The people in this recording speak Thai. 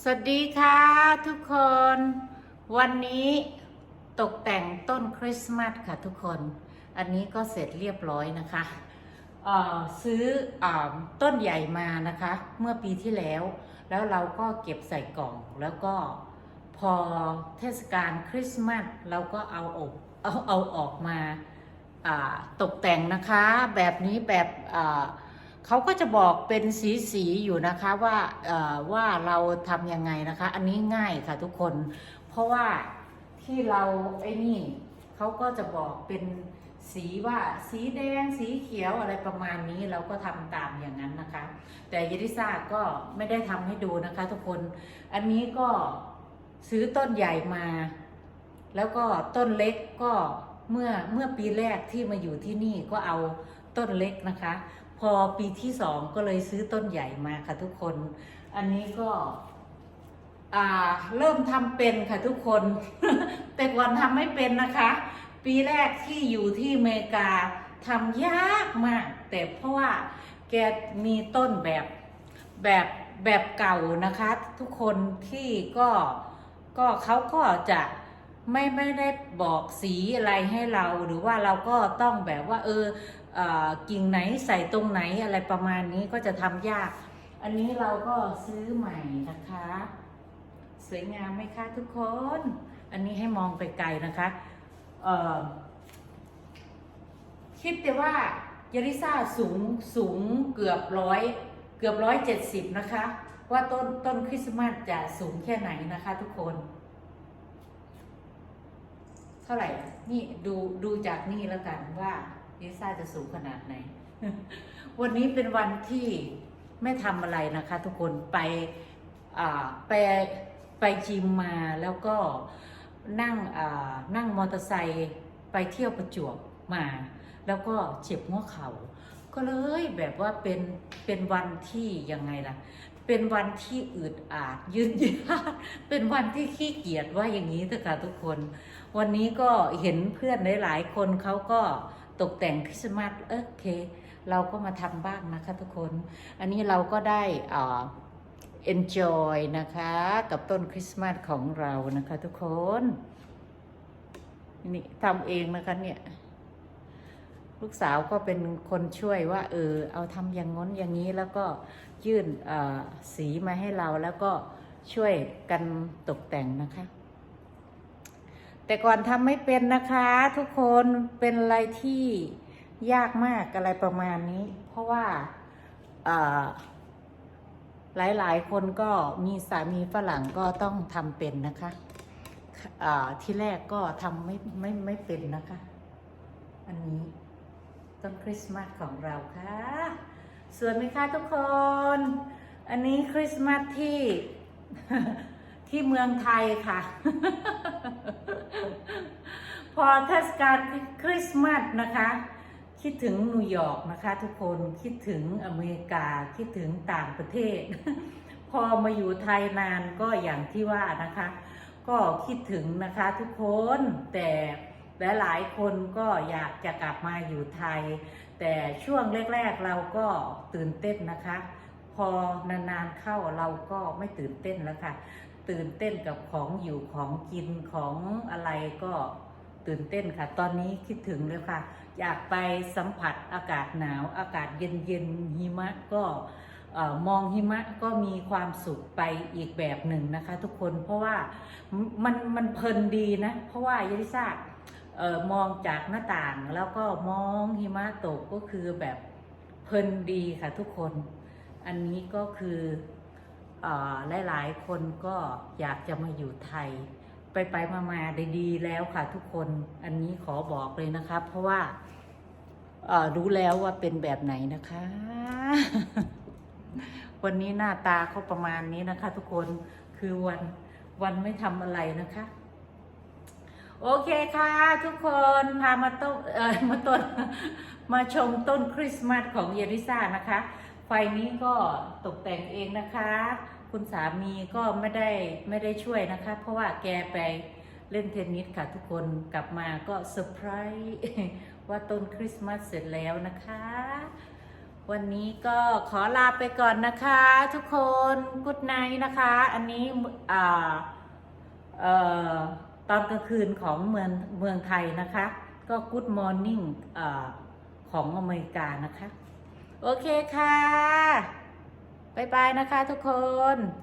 สวัสดีค่ะทุกคน วันนี้ตกแต่งต้นคริสต์มาสค่ะทุกคน อันนี้ก็เสร็จเรียบร้อยนะคะซื้ออต้นใหญ่มานะคะ เมื่อปีที่แล้ว แล้วเราก็เก็บใส่กล่องแล้วก็พอเทศกาลคริสต์มาสเราก็เอาออกเอาเอาออกมาตกแต่งนะคะ แบบนี้แบบ เขาก็จะบอกเป็นสีสีอยู่นะคะว่าว่าเราทำยังไงนะคะ อันนี้ง่ายค่ะทุกคน เพราะว่าที่เราไอ้นี่เขาก็จะบอกเป็นสีว่าสีแดงสีเขียวอะไรประมาณนี้เราก็ทำตามอย่างนั้นนะคะ แต่ยริซ่าก็ไม่ได้ทำให้ดูนะคะ ทุกคนอันนี้ก็ซื้อต้นใหญ่มา แล้วก็ต้นเล็กก็เมื่อเมื่อปีแรกที่มาอยู่ที่นี่ก็เอาต้นเล็กนะคะ พอปีที่สองก็เลยซื้อต้นใหญ่มาค่ะทุกคน อันนี้ก็เริ่มทำเป็นค่ะทุกคน แต่ก่อนทำไม่เป็นนะคะ ปีแรกที่อยู่ที่อเมริกาทำยากมาก แต่เพราะว่าแกมีต้นแบบแบบแบบเก่านะคะ ทุกคนที่ก็ก็เขาก็จะไม่ไม่ได้บอกสีอะไรให้เราหรือว่าเราก็ต้องแบบว่า เออ กิ่งไหนใส่ตรงไหนอะไรประมาณนี้ก็จะทำยาก อันนี้เราก็ซื้อใหม่นะคะ สวยงามไหมคะทุกคน อันนี้ให้มองไปไกลนะคะคิดแต่ว่ายาริซ่าสูงสูงเกือบร้อยเกือบร้อยเจ็ดสิบนะคะ ว่าต้นต้นคริสต์มาสจะสูงแค่ไหนนะคะทุกคน เท่าไหร่ นี่ดูดูจากนี่แล้วกันว่า ลิซ่าจะสูงขนาดไหน วันนี้เป็นวันที่ไม่ทำอะไรนะคะ ทุกคนไปไปไปจิมมาแล้วก็นั่งนั่งมอเตอร์ไซค์ไปเที่ยวประจวบมา แล้วก็เจ็บหัวเขา่าก็เลยแบบว่าเป็นเป็นวันที่ยังไงล่ะ เป็นวันที่อึดอาดยืดยาดเป็นวันที่ขี้เกียจว่าอย่างนี้เถอะค่ะทุกคน วันนี้ก็เห็นเพื่อนหลายๆคนเขาก็ ตกแต่งคริสต์มาสเออโอเค เราก็มาทำบ้างนะคะทุกคน อันนี้เราก็ได้อ่า enjoy นะคะ กับต้นคริสต์มาสของเรานะคะทุกคนนี่ทำเองนะคะเนี่ยลูกสาวก็เป็นคนช่วยว่า เออ เอาทำอย่างง้นอย่างนี้แล้วก็ยื่นอ่อสีมาให้เราแล้วก็ช่วยกันตกแต่งนะคะ แต่ก่อนทำไม่เป็นนะคะ ทุกคนเป็นอะไรที่ยากมากอะไรประมาณนี้ เพราะว่าหลายหลายๆคนก็มีสามีฝรั่งก็ต้องทำเป็นนะคะที่แรกก็ทำไม่ไม่ไม่เป็นนะคะ อันนี้ต้นคริสต์มาสของเราค่ะสวยไหมคะทุกคน อันนี้คริสต์มาสที่ที่เมืองไทยค่ะ พอเทศกาลคริสต์มาสนะคะ คิดถึงนิวยอร์กนะคะทุกคนคิดถึงอเมริกาคิดถึงต่างประเทศ พอมาอยู่ไทยนานก็อย่างที่ว่านะคะ ก็คิดถึงนะคะทุกคนแต่หลายๆคนก็อยากจะกลับมาอยู่ไทย แต่ช่วงแรก ๆเราก็ตื่นเต้นนะคะ พอนานๆเข้าเราก็ไม่ตื่นเต้นแล้วค่ะ ตื่นเต้นกับของอยู่ของกินของอะไรก็ ตื่นเต้นค่ะ ตอนนี้คิดถึงเลยค่ะ อยากไปสัมผัสอากาศหนาว อากาศเย็นๆหิมะก็มองหิมะก็มีความสุขไปอีกแบบหนึ่งนะคะ ทุกคนเพราะว่ามันมันเพลินดีนะ เพราะว่ายาริซ่าเอ่อมองจากหน้าต่างแล้วก็มองหิมะตกก็คือแบบเพลินดีค่ะทุกคน อันนี้ก็คือหลายหลาย ๆ คนก็อยากจะมาอยู่ไทย ไปไปมามาได้ดีแล้วค่ะทุกคนอันนี้ขอบอกเลยนะคะ เพราะว่าเอรู้แล้วว่าเป็นแบบไหนนะคะ วันนี้หน้าตาเขาประมาณนี้นะคะ ทุกคนคือวันวันไม่ทำอะไรนะคะ โอเคค่ะ ทุกคนพามาต้นเออมาต้นมาชมต้นคริสต์มาสของเยริซ่านะคะ ไฟนี้ก็ตกแต่งเองนะคะ คุณสามีก็ไม่ได้ไม่ได้ช่วยนะคะ เพราะว่าแกไปเล่นเทนนิสค่ะทุกคนกลับมาก็เซอร์ไพรส์ว่าต้นคริสต์มาสเสร็จแล้วนะคะ วันนี้ก็ขอลาไปก่อนนะคะ ทุกคนกุดไนท์นะคะ อันนี้อ่าเอ่อตอนกลางคืนของเมืองเมืองไทยนะคะ ก็กุดมอร์นิ่งของอเมริกานะคะ โอเคค่ะ บ๊ายบายนะคะทุกคน